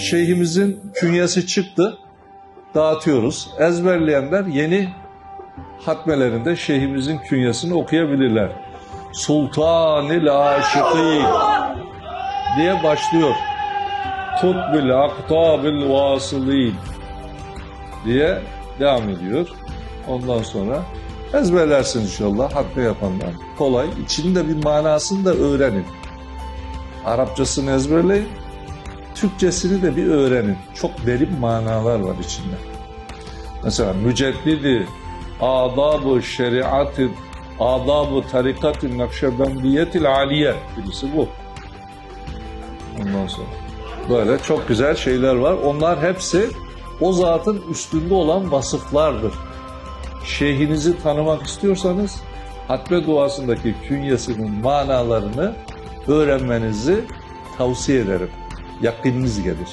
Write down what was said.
şeyhimizin künyesi çıktı. Dağıtıyoruz. Ezberleyenler yeni hatmelerinde şeyhimizin künyesini okuyabilirler. Sultanil Aşıkîn diye başlıyor. Kutbil aktabil vasılîn diye devam ediyor. Ondan sonra ezberlersin inşallah hatme yapanlar. Kolay. İçinde bir manasını da öğrenin. Arapçasını ezberleyin. Türkçesini de bir öğrenin. Çok derin manalar var içinde. Mesela müceddidi, adab-ı şeriatı, adab-ı tarikatı nakşebendiyetil aliye. Birisi bu. Ondan sonra. Böyle çok güzel şeyler var. Onlar hepsi o zatın üstünde olan vasıflardır. Şeyhinizi tanımak istiyorsanız hatme duasındaki künyesinin manalarını öğrenmenizi tavsiye ederim. Yakınınız gelir.